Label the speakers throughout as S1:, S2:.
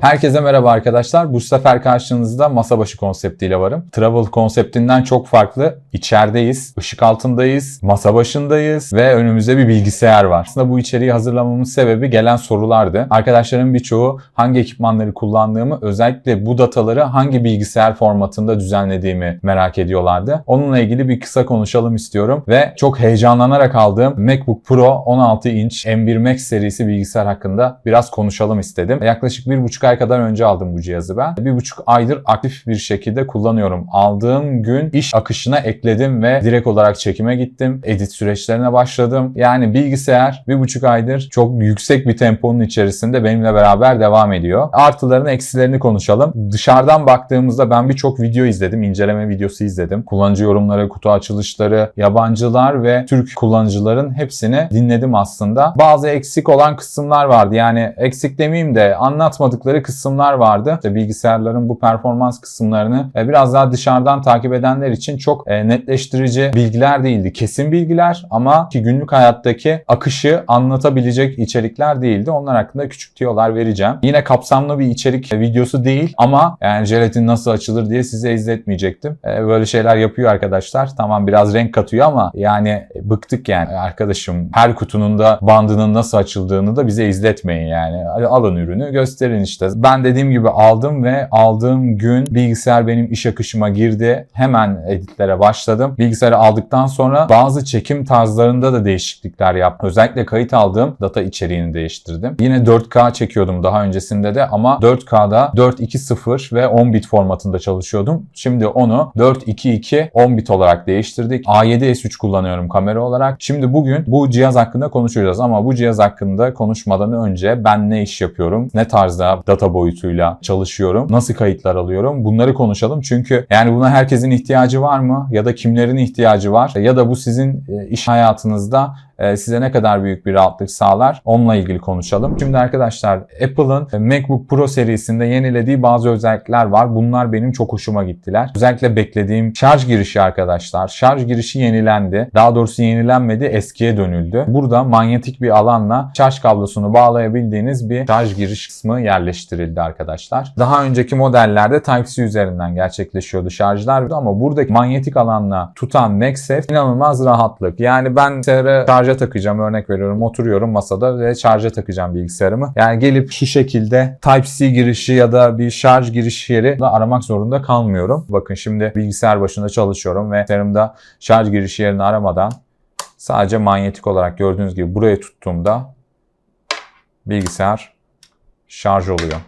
S1: Herkese merhaba arkadaşlar. Bu sefer karşınızda masa başı konseptiyle varım. Travel konseptinden çok farklı. İçerideyiz, ışık altındayız, masa başındayız ve önümüzde bir bilgisayar var. Aslında bu içeriği hazırlamamın sebebi gelen sorulardı. Arkadaşlarım birçoğu hangi ekipmanları kullandığımı, özellikle bu dataları hangi bilgisayar formatında düzenlediğimi merak ediyorlardı. Onunla ilgili bir kısa konuşalım istiyorum ve çok heyecanlanarak aldığım MacBook Pro 16 inç M1 Max serisi bilgisayar hakkında biraz konuşalım istedim. Yaklaşık bir buçuk ay kadar önce aldım bu cihazı ben. Bir buçuk aydır aktif bir şekilde kullanıyorum. Aldığım gün iş akışına ekledim ve direkt olarak çekime gittim. Edit süreçlerine başladım. Yani bilgisayar bir buçuk aydır çok yüksek bir temponun içerisinde benimle beraber devam ediyor. Artılarını eksilerini konuşalım. Dışarıdan baktığımızda ben birçok video izledim. inceleme videosu izledim. Kullanıcı yorumları, kutu açılışları, yabancılar ve Türk kullanıcıların hepsini dinledim aslında. Bazı eksik olan kısımlar vardı. Yani eksik demeyeyim de anlatmadıkları kısımlar vardı. İşte bilgisayarların bu performans kısımlarını e, biraz daha dışarıdan takip edenler için çok e, netleştirici bilgiler değildi. Kesin bilgiler ama ki günlük hayattaki akışı anlatabilecek içerikler değildi. Onlar hakkında küçük tiyolar vereceğim. Yine kapsamlı bir içerik e, videosu değil ama yani jelatin nasıl açılır diye size izletmeyecektim. Böyle şeyler yapıyor arkadaşlar. Tamam biraz renk katıyor ama yani bıktık yani arkadaşım. Her kutunun da bandının nasıl açıldığını da bize izletmeyin yani. Alın ürünü gösterin işte. Ben dediğim gibi aldım ve aldığım gün bilgisayar benim iş akışıma girdi. Hemen editlere başladım. Bilgisayarı aldıktan sonra bazı çekim tarzlarında da değişiklikler yaptım. Özellikle kayıt aldığım data içeriğini değiştirdim. Yine 4K çekiyordum daha öncesinde de ama 4K'da 420 ve 10 bit formatında çalışıyordum. Şimdi onu 422 10 bit olarak değiştirdik. A7S3 kullanıyorum kamera olarak. Şimdi bugün bu cihaz hakkında konuşacağız ama bu cihaz hakkında konuşmadan önce ben ne iş yapıyorum, ne tarzda data boyutuyla çalışıyorum, nasıl kayıtlar alıyorum? Bunları konuşalım. Çünkü yani buna herkesin ihtiyacı var mı? Ya da kimlerin ihtiyacı var? Ya da bu sizin e, iş hayatınızda size ne kadar büyük bir rahatlık sağlar onunla ilgili konuşalım. Şimdi arkadaşlar Apple'ın e, MacBook Pro serisinde yenilediği bazı özellikler var. Bunlar benim çok hoşuma gittiler. Özellikle beklediğim şarj girişi arkadaşlar. Şarj girişi yenilendi. Daha doğrusu yenilenmedi eskiye dönüldü. Burada manyetik bir alanla şarj kablosunu bağlayabildiğiniz bir şarj giriş kısmı yerleştirildi arkadaşlar. Daha önceki modellerde Type-C üzerinden gerçekleşiyordu şarjlar ama buradaki manyetik alanla tutan MagSafe inanılmaz rahatlık. Yani ben şarja şarja takacağım örnek veriyorum oturuyorum masada ve şarja takacağım bilgisayarımı. Yani gelip şu şekilde Type-C girişi ya da bir şarj giriş yeri aramak zorunda kalmıyorum. Bakın şimdi bilgisayar başında çalışıyorum ve bilgisayarımda şarj girişi yerini aramadan sadece manyetik olarak gördüğünüz gibi buraya tuttuğumda bilgisayar şarj oluyor.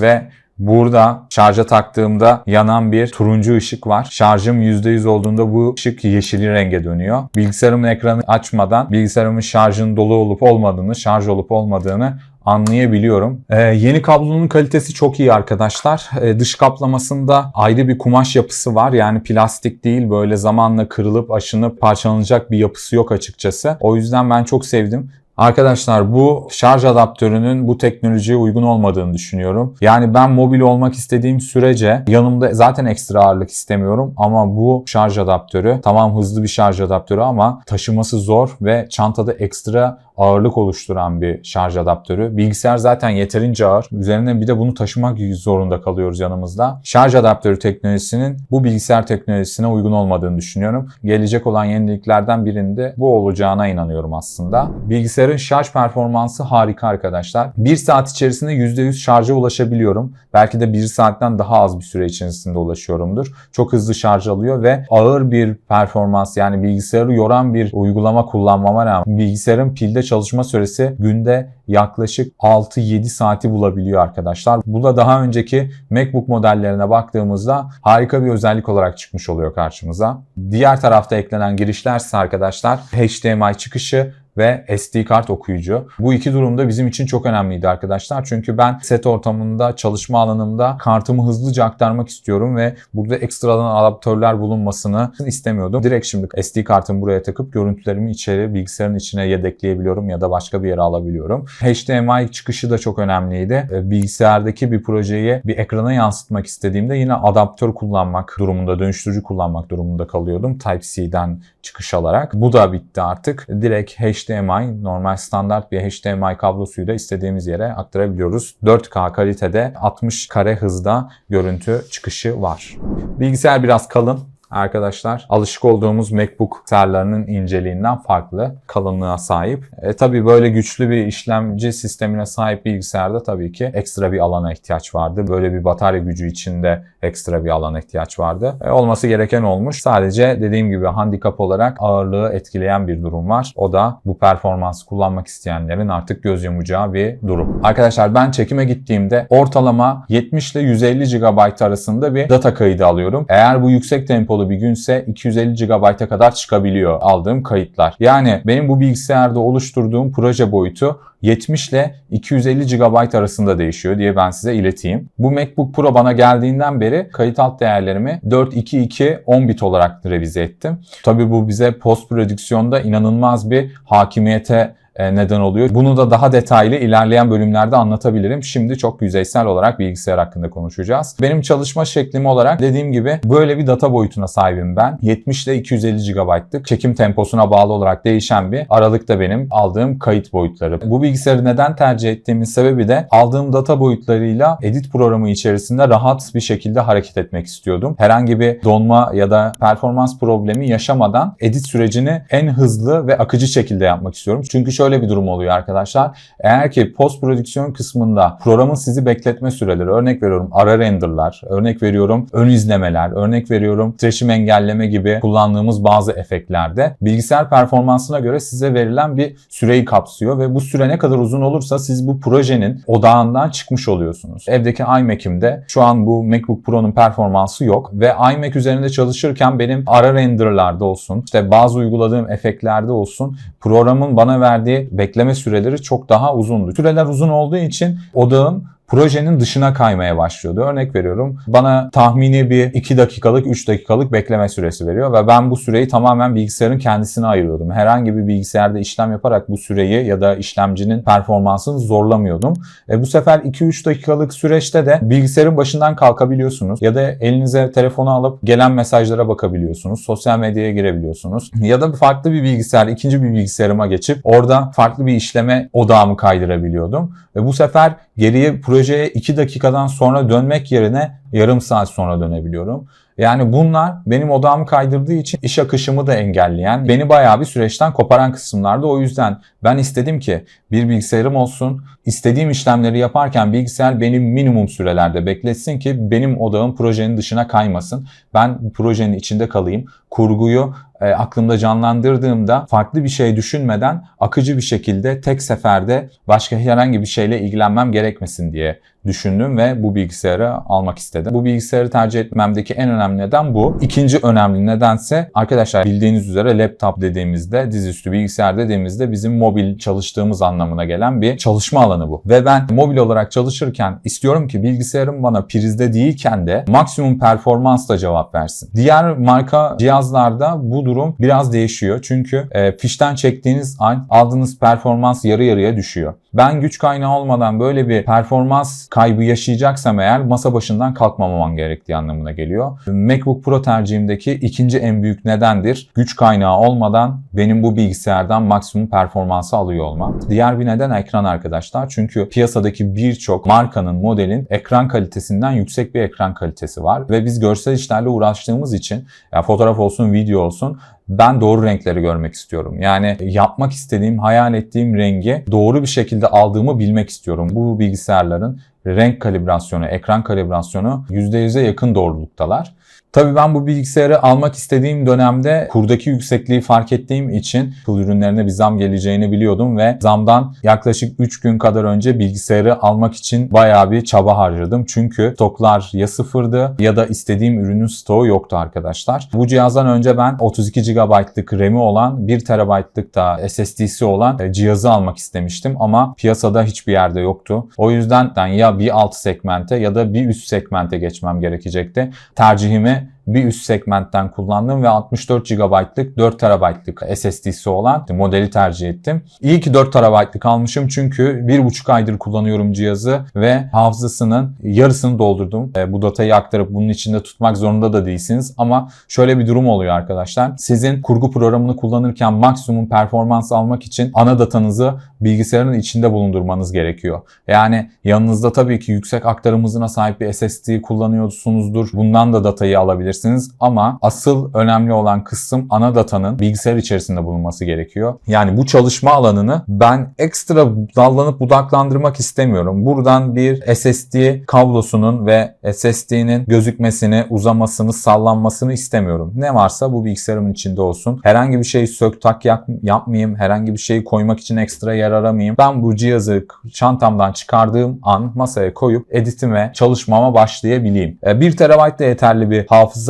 S1: Ve Burada şarja taktığımda yanan bir turuncu ışık var. Şarjım %100 olduğunda bu ışık yeşili renge dönüyor. Bilgisayarımın ekranı açmadan bilgisayarımın şarjın dolu olup olmadığını, şarj olup olmadığını anlayabiliyorum. Ee, yeni kablonun kalitesi çok iyi arkadaşlar. Ee, dış kaplamasında ayrı bir kumaş yapısı var. Yani plastik değil böyle zamanla kırılıp aşınıp parçalanacak bir yapısı yok açıkçası. O yüzden ben çok sevdim. Arkadaşlar bu şarj adaptörünün bu teknolojiye uygun olmadığını düşünüyorum. Yani ben mobil olmak istediğim sürece yanımda zaten ekstra ağırlık istemiyorum ama bu şarj adaptörü tamam hızlı bir şarj adaptörü ama taşıması zor ve çantada ekstra ağırlık oluşturan bir şarj adaptörü. Bilgisayar zaten yeterince ağır. Üzerine bir de bunu taşımak zorunda kalıyoruz yanımızda. Şarj adaptörü teknolojisinin bu bilgisayar teknolojisine uygun olmadığını düşünüyorum. Gelecek olan yeniliklerden birinde bu olacağına inanıyorum aslında. Bilgisayarın şarj performansı harika arkadaşlar. 1 saat içerisinde %100 şarja ulaşabiliyorum. Belki de 1 saatten daha az bir süre içerisinde ulaşıyorumdur. Çok hızlı şarj alıyor ve ağır bir performans yani bilgisayarı yoran bir uygulama kullanmama rağmen bilgisayarın pilde çalışma süresi günde yaklaşık 6-7 saati bulabiliyor arkadaşlar. Bu da daha önceki MacBook modellerine baktığımızda harika bir özellik olarak çıkmış oluyor karşımıza. Diğer tarafta eklenen girişler ise arkadaşlar HDMI çıkışı ve SD kart okuyucu. Bu iki durumda bizim için çok önemliydi arkadaşlar. Çünkü ben set ortamında, çalışma alanımda kartımı hızlıca aktarmak istiyorum ve burada ekstradan adaptörler bulunmasını istemiyordum. Direkt şimdi SD kartımı buraya takıp görüntülerimi içeri bilgisayarın içine yedekleyebiliyorum ya da başka bir yere alabiliyorum. HDMI çıkışı da çok önemliydi. E, bilgisayardaki bir projeyi bir ekrana yansıtmak istediğimde yine adaptör kullanmak durumunda, dönüştürücü kullanmak durumunda kalıyordum. Type-C'den çıkış alarak. Bu da bitti artık. Direkt HDMI, normal standart bir HDMI kablosuyla istediğimiz yere aktarabiliyoruz. 4K kalitede 60 kare hızda görüntü çıkışı var. Bilgisayar biraz kalın arkadaşlar alışık olduğumuz MacBook serlerinin inceliğinden farklı kalınlığa sahip. E, tabii böyle güçlü bir işlemci sistemine sahip bilgisayarda tabii ki ekstra bir alana ihtiyaç vardı. Böyle bir batarya gücü içinde ekstra bir alana ihtiyaç vardı. E, olması gereken olmuş. Sadece dediğim gibi handikap olarak ağırlığı etkileyen bir durum var. O da bu performansı kullanmak isteyenlerin artık göz yumacağı bir durum. Arkadaşlar ben çekime gittiğimde ortalama 70 ile 150 GB arasında bir data kaydı alıyorum. Eğer bu yüksek tempolu bir günse 250 GB'a kadar çıkabiliyor aldığım kayıtlar. Yani benim bu bilgisayarda oluşturduğum proje boyutu 70 ile 250 GB arasında değişiyor diye ben size ileteyim. Bu MacBook Pro bana geldiğinden beri kayıt alt değerlerimi 422 10 bit olarak revize ettim. Tabii bu bize post prodüksiyonda inanılmaz bir hakimiyete neden oluyor. Bunu da daha detaylı ilerleyen bölümlerde anlatabilirim. Şimdi çok yüzeysel olarak bilgisayar hakkında konuşacağız. Benim çalışma şeklim olarak dediğim gibi böyle bir data boyutuna sahibim ben. 70 ile 250 GB'lık çekim temposuna bağlı olarak değişen bir aralıkta benim aldığım kayıt boyutları. Bu bilgisayarı neden tercih ettiğimin sebebi de aldığım data boyutlarıyla edit programı içerisinde rahat bir şekilde hareket etmek istiyordum. Herhangi bir donma ya da performans problemi yaşamadan edit sürecini en hızlı ve akıcı şekilde yapmak istiyorum. Çünkü şöyle bir durum oluyor arkadaşlar. Eğer ki post prodüksiyon kısmında programın sizi bekletme süreleri, örnek veriyorum ara renderlar, örnek veriyorum ön izlemeler, örnek veriyorum titreşim engelleme gibi kullandığımız bazı efektlerde bilgisayar performansına göre size verilen bir süreyi kapsıyor ve bu süre ne kadar uzun olursa siz bu projenin odağından çıkmış oluyorsunuz. Evdeki iMac'imde şu an bu MacBook Pro'nun performansı yok ve iMac üzerinde çalışırken benim ara renderlarda olsun, işte bazı uyguladığım efektlerde olsun programın bana verdiği bekleme süreleri çok daha uzundu. Süreler uzun olduğu için odağım projenin dışına kaymaya başlıyordu. Örnek veriyorum bana tahmini bir 2 dakikalık 3 dakikalık bekleme süresi veriyor ve ben bu süreyi tamamen bilgisayarın kendisine ayırıyordum. Herhangi bir bilgisayarda işlem yaparak bu süreyi ya da işlemcinin performansını zorlamıyordum. E bu sefer 2-3 dakikalık süreçte de bilgisayarın başından kalkabiliyorsunuz ya da elinize telefonu alıp gelen mesajlara bakabiliyorsunuz. Sosyal medyaya girebiliyorsunuz. Ya da farklı bir bilgisayar, ikinci bir bilgisayarıma geçip orada farklı bir işleme odağımı kaydırabiliyordum. Ve bu sefer geriye projeye 2 dakikadan sonra dönmek yerine yarım saat sonra dönebiliyorum. Yani bunlar benim odağımı kaydırdığı için iş akışımı da engelleyen, beni bayağı bir süreçten koparan kısımlardı. O yüzden ben istedim ki bir bilgisayarım olsun, istediğim işlemleri yaparken bilgisayar beni minimum sürelerde bekletsin ki benim odağım projenin dışına kaymasın. Ben projenin içinde kalayım. Kurguyu e, aklımda canlandırdığımda farklı bir şey düşünmeden akıcı bir şekilde tek seferde başka herhangi bir şeyle ilgilenmem gerekmesin diye düşündüm ve bu bilgisayarı almak istedim. Bu bilgisayarı tercih etmemdeki en önemli neden bu. İkinci önemli nedense arkadaşlar bildiğiniz üzere laptop dediğimizde dizüstü bilgisayar dediğimizde bizim mobil çalıştığımız anlamına gelen bir çalışma alanı bu. Ve ben mobil olarak çalışırken istiyorum ki bilgisayarım bana prizde değilken de maksimum performansla cevap versin. Diğer marka cihazlarda bu durum biraz değişiyor. Çünkü e, fişten çektiğiniz an aldığınız performans yarı yarıya düşüyor. Ben güç kaynağı olmadan böyle bir performans kaybı yaşayacaksam eğer masa başından kalkmamam gerektiği anlamına geliyor. MacBook Pro tercihimdeki ikinci en büyük nedendir. Güç kaynağı olmadan benim bu bilgisayardan maksimum performansı alıyor olmam. Diğer bir neden ekran arkadaşlar. Çünkü piyasadaki birçok markanın, modelin ekran kalitesinden yüksek bir ekran kalitesi var. Ve biz görsel işlerle uğraştığımız için ya fotoğraf olsun, video olsun ben doğru renkleri görmek istiyorum. Yani yapmak istediğim, hayal ettiğim rengi doğru bir şekilde aldığımı bilmek istiyorum. Bu bilgisayarların renk kalibrasyonu, ekran kalibrasyonu %100'e yakın doğruluktalar. Tabii ben bu bilgisayarı almak istediğim dönemde kurdaki yüksekliği fark ettiğim için kıl ürünlerine bir zam geleceğini biliyordum ve zamdan yaklaşık 3 gün kadar önce bilgisayarı almak için bayağı bir çaba harcadım. Çünkü stoklar ya sıfırdı ya da istediğim ürünün stoğu yoktu arkadaşlar. Bu cihazdan önce ben 32 GB'lık RAM'i olan 1 TB'lık da SSD'si olan e, cihazı almak istemiştim ama piyasada hiçbir yerde yoktu. O yüzden ya bir alt segmente ya da bir üst segmente geçmem gerekecekti. Tercihimi bir üst segmentten kullandım ve 64 GB'lık 4 TB'lık SSD'si olan modeli tercih ettim. İyi ki 4 TB'lık almışım çünkü 1,5 aydır kullanıyorum cihazı ve hafızasının yarısını doldurdum. E, bu datayı aktarıp bunun içinde tutmak zorunda da değilsiniz ama şöyle bir durum oluyor arkadaşlar. Sizin kurgu programını kullanırken maksimum performans almak için ana datanızı bilgisayarın içinde bulundurmanız gerekiyor. Yani yanınızda tabii ki yüksek aktarım hızına sahip bir SSD kullanıyorsunuzdur. Bundan da datayı alabilirsiniz ama asıl önemli olan kısım ana datanın bilgisayar içerisinde bulunması gerekiyor. Yani bu çalışma alanını ben ekstra dallanıp budaklandırmak istemiyorum. Buradan bir SSD kablosunun ve SSD'nin gözükmesini, uzamasını, sallanmasını istemiyorum. Ne varsa bu bilgisayarımın içinde olsun. Herhangi bir şey sök tak yap, yapmayayım. Herhangi bir şeyi koymak için ekstra yer aramayayım. Ben bu cihazı çantamdan çıkardığım an masaya koyup editime, çalışmama başlayabileyim. 1 TB de yeterli bir hafıza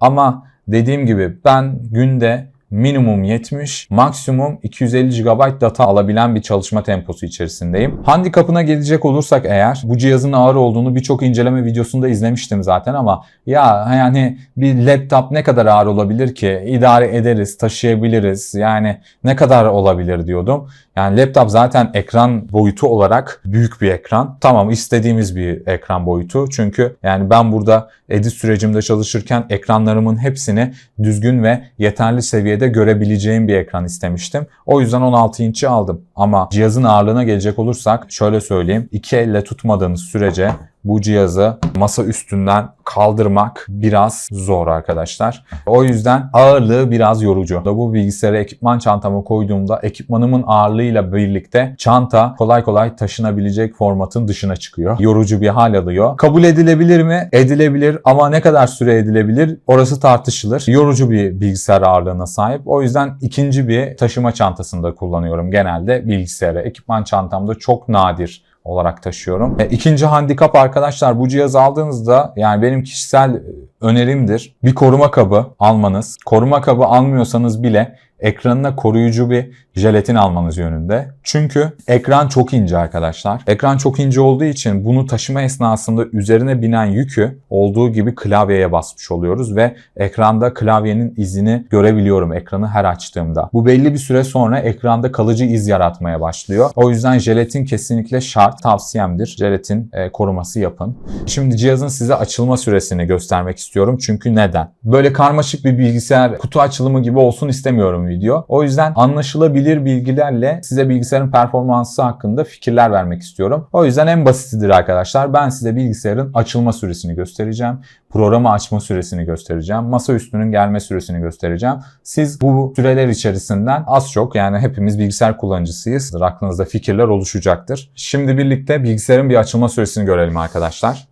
S1: ama dediğim gibi ben günde minimum 70, maksimum 250 GB data alabilen bir çalışma temposu içerisindeyim. Handikapına gelecek olursak eğer bu cihazın ağır olduğunu birçok inceleme videosunda izlemiştim zaten ama ya yani bir laptop ne kadar ağır olabilir ki? İdare ederiz, taşıyabiliriz. Yani ne kadar olabilir diyordum. Yani laptop zaten ekran boyutu olarak büyük bir ekran. Tamam istediğimiz bir ekran boyutu. Çünkü yani ben burada edit sürecimde çalışırken ekranlarımın hepsini düzgün ve yeterli seviyede görebileceğim bir ekran istemiştim. O yüzden 16 inç'i aldım. Ama cihazın ağırlığına gelecek olursak şöyle söyleyeyim. iki elle tutmadığınız sürece bu cihazı masa üstünden kaldırmak biraz zor arkadaşlar. O yüzden ağırlığı biraz yorucu. Bu bilgisayarı ekipman çantama koyduğumda ekipmanımın ağırlığıyla birlikte çanta kolay kolay taşınabilecek formatın dışına çıkıyor. Yorucu bir hal alıyor. Kabul edilebilir mi? Edilebilir ama ne kadar süre edilebilir? Orası tartışılır. Yorucu bir bilgisayar ağırlığına sahip. O yüzden ikinci bir taşıma çantasında kullanıyorum genelde bilgisayarı. Ekipman çantamda çok nadir olarak taşıyorum. E, ikinci handikap arkadaşlar bu cihazı aldığınızda yani benim kişisel önerimdir. Bir koruma kabı almanız. Koruma kabı almıyorsanız bile ekranına koruyucu bir jelatin almanız yönünde. Çünkü ekran çok ince arkadaşlar. Ekran çok ince olduğu için bunu taşıma esnasında üzerine binen yükü olduğu gibi klavyeye basmış oluyoruz ve ekranda klavyenin izini görebiliyorum ekranı her açtığımda. Bu belli bir süre sonra ekranda kalıcı iz yaratmaya başlıyor. O yüzden jelatin kesinlikle şart. Tavsiyemdir. Jelatin e, koruması yapın. Şimdi cihazın size açılma süresini göstermek istiyorum. Çünkü neden? Böyle karmaşık bir bilgisayar kutu açılımı gibi olsun istemiyorum video. O yüzden anlaşılabilir bilgilerle size bilgisayarın performansı hakkında fikirler vermek istiyorum. O yüzden en basitidir arkadaşlar. Ben size bilgisayarın açılma süresini göstereceğim. Programı açma süresini göstereceğim. Masa üstünün gelme süresini göstereceğim. Siz bu süreler içerisinden az çok yani hepimiz bilgisayar kullanıcısıyız. Aklınızda fikirler oluşacaktır. Şimdi birlikte bilgisayarın bir açılma süresini görelim arkadaşlar.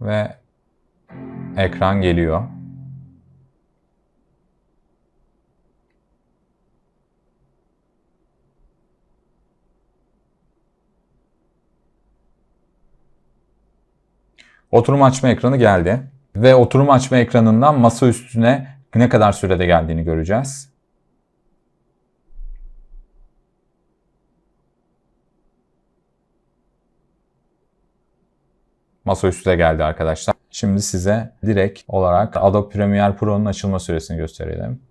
S1: Ve ekran geliyor. Oturum açma ekranı geldi. Ve oturum açma ekranından masa üstüne ne kadar sürede geldiğini göreceğiz. Masa üstüne geldi arkadaşlar. Şimdi size direkt olarak Adobe Premiere Pro'nun açılma süresini gösterelim.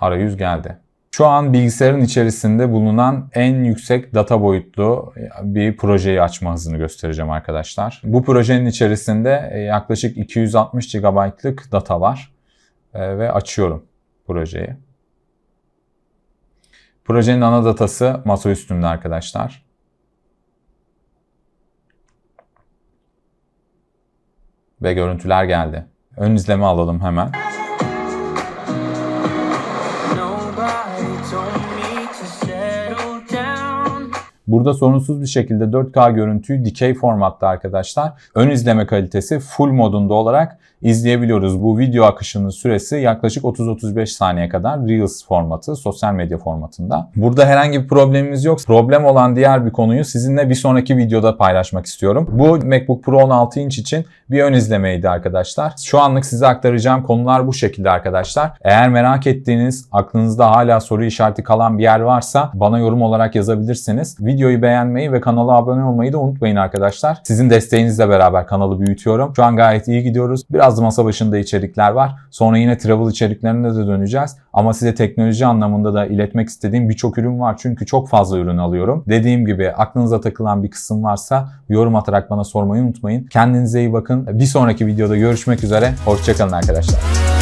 S1: Arayüz geldi. Şu an bilgisayarın içerisinde bulunan en yüksek data boyutlu bir projeyi açma hızını göstereceğim arkadaşlar. Bu projenin içerisinde e, yaklaşık 260 GB'lık data var e, ve açıyorum projeyi. Projenin ana datası masa üstünde arkadaşlar. Ve görüntüler geldi. Ön izleme alalım hemen. Burada sorunsuz bir şekilde 4K görüntüyü dikey formatta arkadaşlar. Ön izleme kalitesi full modunda olarak izleyebiliyoruz. Bu video akışının süresi yaklaşık 30-35 saniye kadar Reels formatı, sosyal medya formatında. Burada herhangi bir problemimiz yok. Problem olan diğer bir konuyu sizinle bir sonraki videoda paylaşmak istiyorum. Bu MacBook Pro 16 inç için bir ön izlemeydi arkadaşlar. Şu anlık size aktaracağım konular bu şekilde arkadaşlar. Eğer merak ettiğiniz, aklınızda hala soru işareti kalan bir yer varsa bana yorum olarak yazabilirsiniz. Videoyu beğenmeyi ve kanala abone olmayı da unutmayın arkadaşlar. Sizin desteğinizle beraber kanalı büyütüyorum. Şu an gayet iyi gidiyoruz. Biraz masa başında içerikler var. Sonra yine travel içeriklerine de döneceğiz. Ama size teknoloji anlamında da iletmek istediğim birçok ürün var. Çünkü çok fazla ürün alıyorum. Dediğim gibi aklınıza takılan bir kısım varsa yorum atarak bana sormayı unutmayın. Kendinize iyi bakın. Bir sonraki videoda görüşmek üzere. Hoşçakalın arkadaşlar.